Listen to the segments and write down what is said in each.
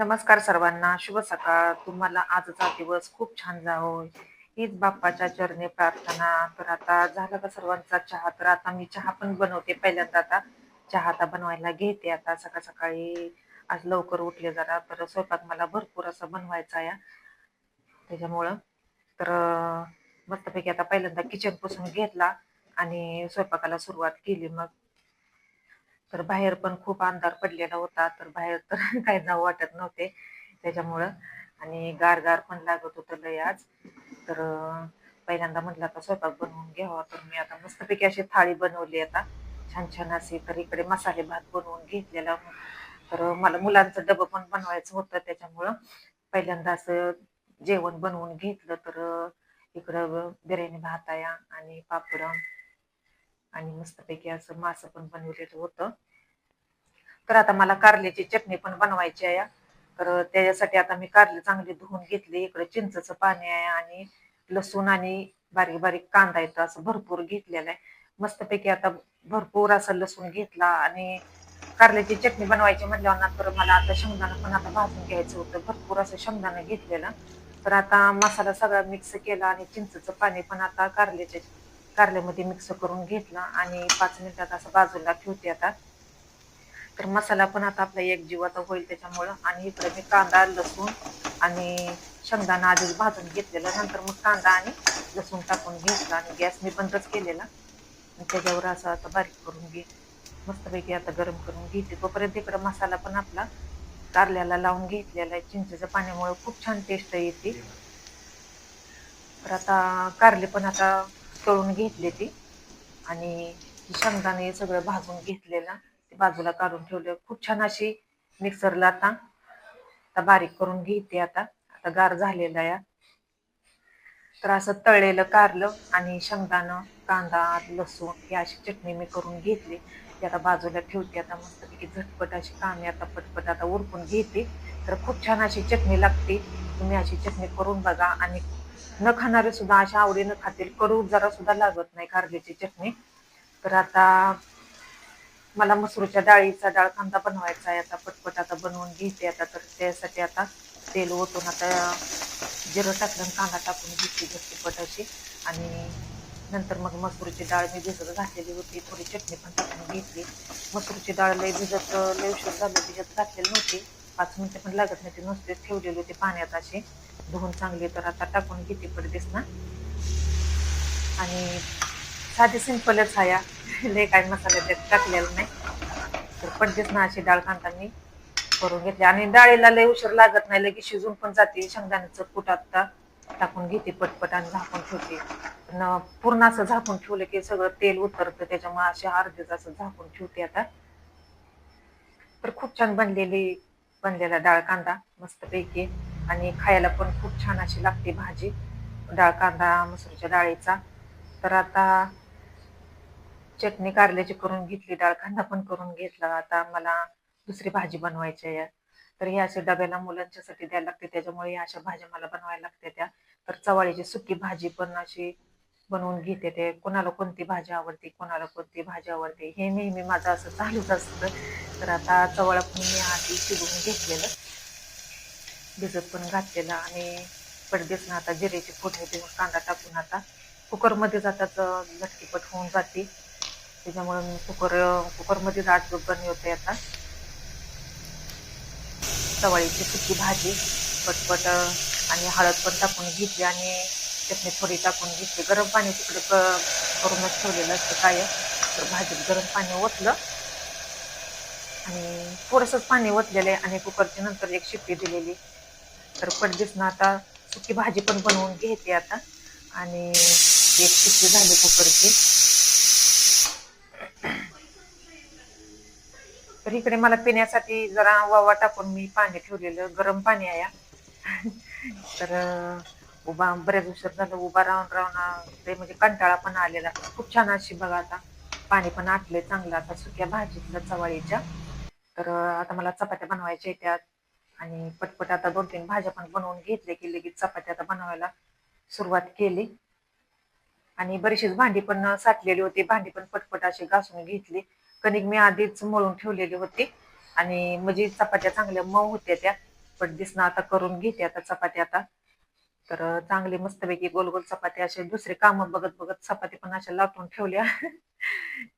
नमस्कार सर्वांना शुभ सकाळ. तुम्हाला आजचा दिवस खूप छान जावो. हीच बाप्पाच्या चरणी प्रार्थना. तर आता झाला का सर्वांचा चहा? तर आता मी चहा पण बनवते पहिल्यांदा आता. चहा आता बनवायला घेते आता. सकाळ सकाळी आज लवकर उठले जरा. तर स्वयंपाक मला भरपूर असं बनवायचा आहे. त्याच्यामुळं तर मस्तपैकी आता पहिल्यांदा किचन पुसून घेतला आणि स्वयंपाकाला सुरुवात केली मग. तर बाहेर पण खूप अंधार पडलेला होता तर बाहेर तर काही जाऊ वाटत नव्हते त्याच्यामुळं. आणि गार गार पण लागत होतं लय आज. तर पहिल्यांदा म्हटलं आता स्वयंपाक बनवून घ्यावा. तर मी आता मस्तपैकी अशी थाळी बनवली आता. छान छान अशी तर इकडे मसाले भात बनवून घेतलेला. तर मला मुलांचं डबं पण बनवायचं होतं त्याच्यामुळं. पहिल्यांदा असं जेवण बनवून घेतलं तर इकडं बिर्याणी भात आहे आणि पापड. आणि मस्तपैकी असं मासं पण बनवलेलं होतं. तर आता मला कारल्याची चटणी पण बनवायची आहे. तर त्याच्यासाठी आता मी कारले चांगले धुवून घेतले. इकडे चिंचचं पाणी आहे आणि लसूण आणि बारीक बारीक कांदा येतं असं भरपूर घेतलेलं आहे. मस्तपैकी आता भरपूर असं लसूण घेतला आणि कारल्याची चटणी बनवायची म्हटल्यावर ना तर मला आता शेंगदाणा पण आता भाजून घ्यायचं होतं. भरपूर असं शेंगदाणा घेतलेलं. तर आता मसाला सगळा मिक्स केला आणि चिंचचं पाणी पण आता कारल्याच्या कारल्यामध्ये मिक्स करून घेतला आणि पाच मिनिटात असं बाजूला ठेवते आता. तर मसाला पण आता आपला एक जीव आता होईल त्याच्यामुळं. आणि इकडे मी कांदा लसूण आणि शेंगदाणा आधीच भाजून घेतलेला. नंतर मग कांदा आणि लसूण टाकून घेतला आणि गॅस मी बंदच केलेला. आणि त्याच्यावर असं आता बारीक करून घे. मस्तपैकी आता गरम करून घेते. तोपर्यंत इकडे मसाला पण आपला कारल्याला लावून घेतलेला आहे. चिंचेच्या पाण्यामुळे खूप छान टेस्ट येते. तर आता कारले पण आता तळून घेतले ती. आणि शेंगदाणे सगळं भाजून घेतलेलं ते बाजूला काढून ठेवले. खूप छान अशी मिक्सरला आता आता बारीक करून घेते आता. आता गार झालेला आहे. तर असं तळलेलं कारलं आणि शेंगदाणं कांदा लसूण ही अशी चटणी मी करून घेतली. ती आता बाजूला ठेवते आता मस्तपैकी झटपट अशी कामे आता पटपट आता उरकून घेते. तर खूप छान अशी चटणी लागते. तुम्ही अशी चटणी करून बघा आणि न खाणारे सुद्धा अशा आवडीनं खातील. कडू जरा सुद्धा लागत नाही कारल्याची चटणी. तर आता मला मसूरच्या डाळीचा डाळ कांदा बनवायचा आहे. आता पटपट आता बनवून घेते आता. तर त्यासाठी आता तेल ओतून आता जिरं टाकलं कांदा टाकून घेतली झटपट अशी आणि नंतर मग मसूरची डाळ मी भिजत घातलेली होती. थोडी चटणी पण टाकून घेतली. मसूरची डाळ लई भिजत लई उशीर झालं. त्याच्यात घातलेली नव्हती. पाच मिनटं पण लागत नाही. ती नुसतेच ठेवलेली होती पाण्यात अशी. धुवून चांगली तर आता टाकून घेते पडदेस ना. आणि साधी सिंपलच आहे. या. लय काय मसाला त्यात टाकलेला नाही. तर पडदेस ना अशी डाळ कांदा मी करून घेतली. आणि डाळीला लय उशीर लागत नाही. लगेच शिजून पण जाते. शेंगदाण्याचं कुट आता टाकून घेते पटपट आणि झाकून ठेवते. पूर्ण असं झाकून ठेवलं की सगळं तेल उतरतं. त्याच्यामुळे असे अर्धेच असं झाकून ठेवते आता. तर खूप छान बनलेली बनलेला डाळ कांदा मस्तपैकी. आणि खायला पण खूप छान अशी लागते भाजी. डाळ कांदा मसूरच्या डाळीचा. तर आता चटणी कारल्याची करून घेतली डाळ कांदा पण करून घेतला. आता मला दुसरी भाजी बनवायची आहे. तर हे अशा डब्याला मुलांच्यासाठी द्यायला लागते. त्याच्यामुळे या अशा भाज्या मला बनवायला लागते त्या. तर चवाळीची सुकी भाजी पण अशी बनवून घेते ते. कोणाला कोणती भाजी आवडते कोणाला कोणती भाजी आवडते हे नेहमी माझं असं चालूच असतं. तर आता चवळ पण मी आधी शिजवून घेतलेलं. भिजत पण घातलेलं आणि पडदेस ना आता जिरेची फोडणी देऊन कांदा टाकून आता कुकरमध्ये जातात लटकीपट होऊन जाते. त्याच्यामुळे मी कुकर कुकरमध्येच आठ बनवते आता. सवाळीची सुकी भाजी पटपट आणि हळद पण टाकून घेतली आणि चटणी थोडी टाकून घेतली. गरम पाणी तिकडे क- करूनच ठेवलेलं असतं काय तर भाजीत गरम पाणी ओतलं आणि थोडंसंच पाणी ओतलेलं आहे आणि कुकरची नंतर एक शिट्टी दिलेली. तर पडदीस ना आता सुकी भाजी पण बनवून घेते आता. आणि एक शिट्टी झाली कुकरची. तर इकडे मला पिण्यासाठी जरा वावा टाकून मी पाणी ठेवलेलं गरम पाणी आहे तर उभा बऱ्याच उशीर झालं उभा राहून राहून ते म्हणजे कंटाळा पण आलेला. खूप छान अशी बघा आता पाणी पण आटलंय चांगलं आता सुक्या भाजीतलं चवाळीच्या. तर आता मला चपात्या बनवायच्या आहेत त्यात. आणि पटपट आता दोन तीन भाज्या पण बनवून घेतल्या की लगेच चपात्या आता बनवायला सुरुवात केली. आणि बरीचशीच भांडी पण साठलेली होती. भांडी पण पटपट अशी घासून घेतली. कणिक मी आधीच मळून ठेवलेली होती. आणि म्हणजे चपात्या चांगल्या मऊ होत्या त्या पण दिसणं आता करून घेते आता चपाती आता. तर चांगली मस्तपैकी गोल गोल चपाती असे दुसरे कामं बघत बघत चपाती पण अशा लाटून ठेवल्या.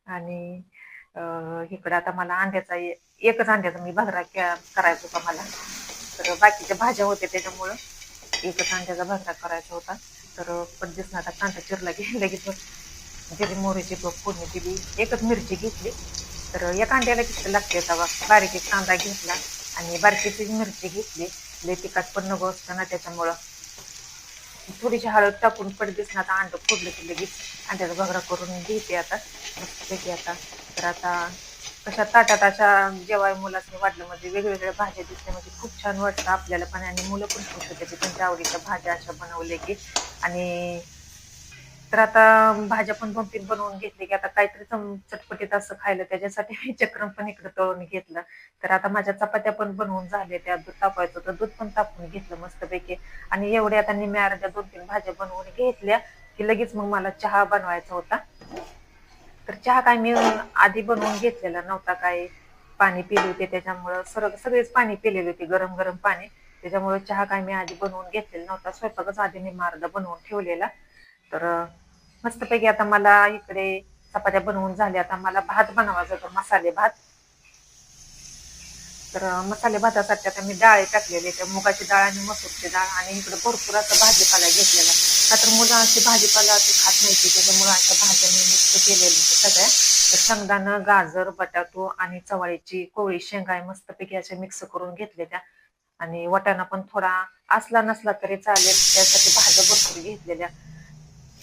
आणि इकडे आता मला अंड्याचा एकच अंड्याचा मी भगरा के- करायचा होता मला. तर बाकीच्या भाज्या होत्या त्याच्यामुळं. एकच अंड्याचा भगरा करायचा होता. तर पण आता कांदा चिरला की लगेच जिरी मोहरीची बघ फोडणी दिली एकच मिरची घेतली. तर या कांद्याला किती लागते तवा बारीक एक कांदा घेतला आणि बारकीची मिरची घेतली. लय तिखट पण नको असतं ना त्याच्यामुळं. थोडीशी हळद टाकून पडदेस ना आता अंड फोडलं की लगेच. अंड्याचा भगरा करून घेते आता. मस्तपैकी आता. तर आता अशा ताटात अशा जेव्हा मुलासनी वाटलं म्हणजे वेगवेगळ्या भाज्या दिसल्या म्हणजे खूप छान वाटतं आपल्याला पण. आणि मुलं पण खुश होते की त्यांच्या आवडीच्या भाज्या अशा बनवल्या की. आणि तर आता भाज्या पण दोन तीन बनवून घेतले की आता काहीतरी चम- चटपटीत असं खायला त्याच्यासाठी मी चक्रम पण इकडे तळून घेतलं. तर आता माझ्या चपात्या पण बनवून झाल्या त्या दूध तापायचं होतं दूध पण तापून घेतलं मस्तपैकी. आणि एवढ्या आता निम्या अर्ध्या दोन तीन भाज्या बनवून घेतल्या की लगेच मग मला चहा बनवायचा होता. तर चहा काय मी आधी बनवून घेतलेला नव्हता काय पाणी पिले होते त्याच्यामुळं सरळ सगळेच पाणी पिलेले होते गरम गरम पाणी. त्याच्यामुळे चहा काय मी आधी बनवून घेतलेला नव्हता स्वयंपाकच आधी मी मार्ग बनवून ठेवलेला. तर मस्तपैकी आता मला इकडे चपात्या बनवून झाल्या आता मला भात बनवायचा होता मसाले भात. तर मसाले भातासाठी आता मी डाळे टाकलेले त्या मुगाची डाळ आणि मसूरची डाळ आणि इकडे भरपूर असं भाजीपाला घेतलेला का तर मुलं भाजीपाला असे खात नाही त्याच्या अशा भाज्या मी मिक्स केलेली सगळ्या. तर शेंगदाणं गाजर बटाटो आणि चवळीची कोळी शेंगा मस्तपैकी अशा मिक्स करून घेतलेल्या आणि वटाणा पण थोडा असला नसला तरी चालेल त्यासाठी भाज्या भरपूर घेतलेल्या.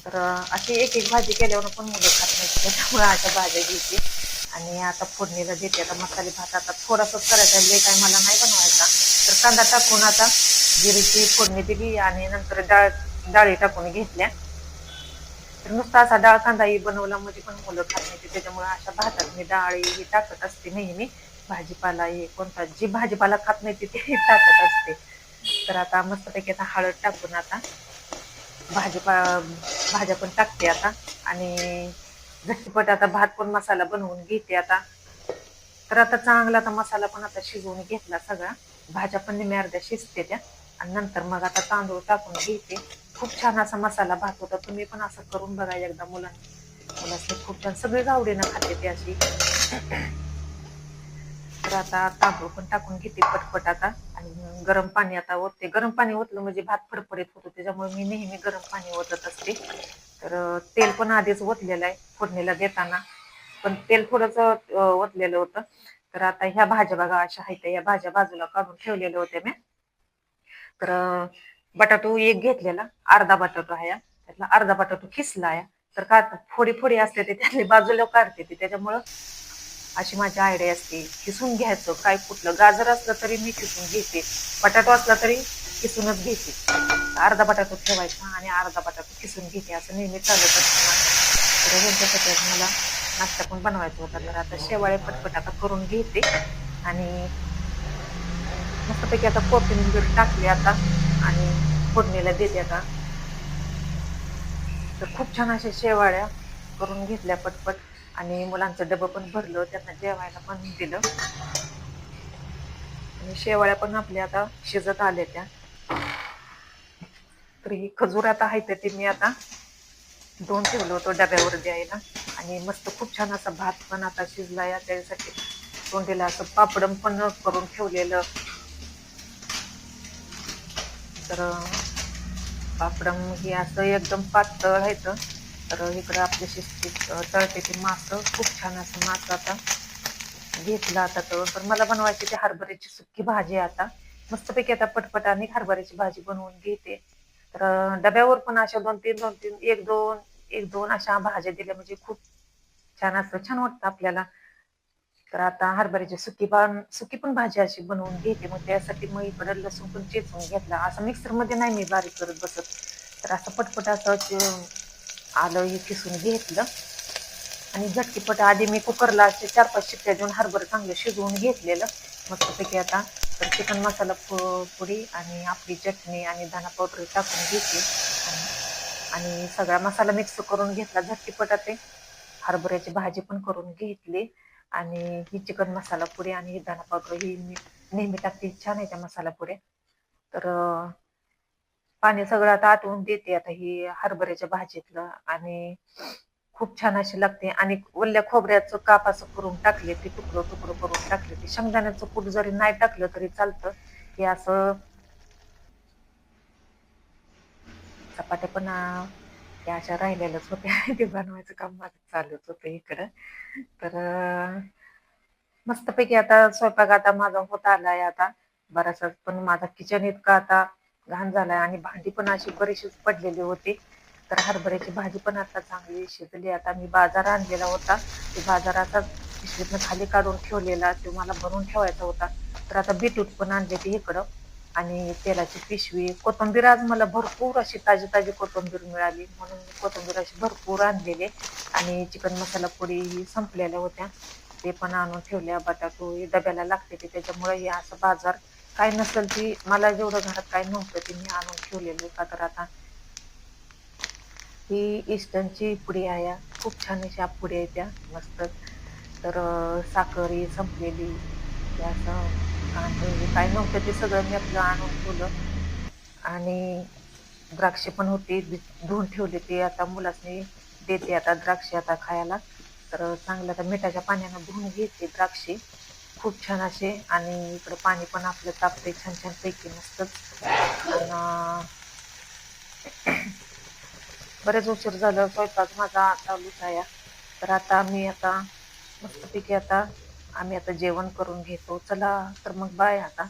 तर अशी एक एक भाजी केल्यावर पण मुलं खात नाही त्याच्यामुळे अशा भाज्या घ्यायची. आणि आता फोडणीला देते. आता मसाले भात आता थोडासाच करायचा लय काय मला नाही बनवायचा. तर कांदा टाकून आता जिरीची फोडणी दिली आणि नंतर डाळ डाळी टाकून घेतल्या. तर नुसता असा डाळ कांदाही बनवला. म्हणजे पण मुलं खात नाही त्याच्यामुळे अशा भातात मी डाळी ही टाकत असते नेहमी. भाजीपाला हे कोणता? जी भाजीपाला खात नाही ती ते टाकत असते. तर आता मस्तपैकी आता हळद टाकून आता भाजीपा भाज्या पण टाकते आता. आणि झटपट आता भात पण मसाला बनवून घेते आता. तर आता चांगला आता मसाला पण आता शिजवून घेतला सगळा. भाज्या पण निम्या अर्ध्या शिजते त्या. आणि नंतर मग आता तांदूळ टाकून घेते. खूप छान असा मसाला भात होता. तुम्ही पण असं करून बघा एकदा मुलांनी मुलांनी खूप छान. सगळीच आवडीनं खाते ती अशी. तर आता तांदूळ पण टाकून घेते पटपट आता. आणि गरम पाणी आता ओतते. गरम पाणी ओतलं म्हणजे भात फडफडीत होतो. त्याच्यामुळे मी नेहमी गरम पाणी ओतत असते. तर तेल पण आधीच ओतलेलं आहे फोडणीला देताना. पण तेल थोडंच ओतलेलं होतं. तर आता ह्या भाज्या बघा अशा आहेत. या भाज्या बाजूला काढून ठेवलेल्या होत्या मी. तर बटाटो एक घेतलेला. अर्धा बटाटो आहे त्यातला अर्धा बटाटो खिसला आहे. तर का फोडी फोडी असते ते त्यातले बाजूला काढते ते. त्याच्यामुळं अशी माझी आयडिया असते. किसून घ्यायचं? काय कुठलं? गाजर असलं तरी मी किसून घेते. बटाटो असला तरी किसूनच घेते. अर्धा बटाटो ठेवायचा आणि अर्धा बटाटो किसून घेते. असं नेहमी चालत असतं तर मला नाश्ता पण बनवायचा होता. तर आता शेवाळे पटपट आता करून घेते. आणि मस्तपैकी आता कोथिंबीर टाकली आता आणि फोडणीला देते आता. तर खूप छान अशा शेवाळ्या करून घेतल्या पटपट. आणि मुलांचं डबं पण भरलं त्यांना जेवायला पण दिलं. आणि शेवाळ्या पण आपल्या आता शिजत आल्या त्या. तर ही खजूर आता आहे तर मी आता दोन ठेवलं होतं डब्यावर द्यायला. आणि मस्त खूप छान असा भात पण आता शिजला या त्यासाठी तोंडीला असं पापडम पण करून ठेवलेलं. तर पापडम हे असं एकदम पातळ आहे तर तर इकडं आपल्या शिस्तीत तळते ते मासं खूप छान असं मासं आता घेतलं आता तळून. तर मला बनवायची ते हरभऱ्याची सुकी भाजी आहे आता. मस्तपैकी आता पटपट आणि हरभऱ्याची भाजी बनवून घेते. तर डब्यावर पण अशा दोन तीन दोन तीन एक दोन एक दोन अशा भाज्या दिल्या. म्हणजे खूप छान असतं छान वाटतं आपल्याला. तर आता हरभऱ्याची सुकी पण सुकी पण भाजी अशी बनवून घेते. मग त्यासाठी मग इकडं लसूण पण चेचून घेतला. असं मिक्सरमध्ये नाही मी बारीक करत बसत. तर असं पटपट असं आलं हे किसून घेतलं. आणि झटकीपट आधी मी कुकरला असे चार पाच शिट्ट्या देऊन हरभरं चांगलं शिजवून घेतलेलं. मस्तपैकी आता तर चिकन मसाला पु- पुडी आणि आपली चटणी आणि धना पावडर टाकून घेतली. आणि- सगळा मसाला मिक्स करून घेतला झटकीपट ते हरभऱ्याची भाजी पण करून घेतली. आणि ही चिकन मसाला पुडी आणि ही धना पावडर ही मी नेहमी टाकते. छान आहे त्या मसाला पुऱ्या. तर पाणी सगळं आता आटवून देते आता ही हरभऱ्याच्या भाजीतलं आणि खूप छान अशी लागते. आणि ओल्या खोबऱ्याचं काप असं करून टाकले ते तुकडं तुकडं करून टाकले. ते शेंगदाण्याचं कूट जरी नाही टाकलं तरी चालतं. हे असं चपात्या पण त्या अशा राहिलेल्याच होत्या. ते बनवायचं काम माझं चालूच होतं इकडं. तर मस्तपैकी आता स्वयंपाक आता माझा होत आलाय आता. बराचसा पण माझा किचन इतका आता घाण झालाय आणि भांडी पण अशी बरीचशीच पडलेली होती. तर हरभऱ्याची भाजी पण आता चांगली शिजली. आता मी बाजार आणलेला होता. ते बाजाराचा पिशवीतनं खाली काढून ठेवलेला. तो मला भरून ठेवायचा होता. तर आता बीटरूट पण आणले ते इकडं. आणि तेलाची पिशवी कोथिंबीर आज मला भरपूर अशी ताजी ताजी कोथिंबीर मिळाली. म्हणून मी कोथिंबीर अशी भरपूर आणलेले. आणि चिकन मसाला पोळी ही संपलेल्या होत्या. ते पण आणून ठेवल्या. बटाटो हे डब्याला लागते ते. त्याच्यामुळे हे असं बाजार काय नसेल ती मला जेवढं घरात काय नव्हतं ते मी आणून ठेवलेलं का तर आता ही इस्टनची पुडी आहे. खूप छान अशा पुडी आहे त्या मस्त. तर अं, साखर ही संपलेली. असं आणि काय नव्हतं ते सगळं मी आपलं आणून ठेवलं. आणि द्राक्षे पण होती धुवून ठेवले ते आता मुलासनी देते आता द्राक्षे आता खायला. तर चांगलं आता मिठाच्या पाण्यानं धुवून घेते द्राक्षे. खूप छान असे आणि इकडं पाणी पण आपलं तापते छान छान पैकी मस्तच. आणि बरेच उशीर झालं स्वयंपाक माझा चालूच आहे तर आता मी आता मस्तपैकी आता आम्ही आता जेवण करून घेतो. चला तर मग बाय आता.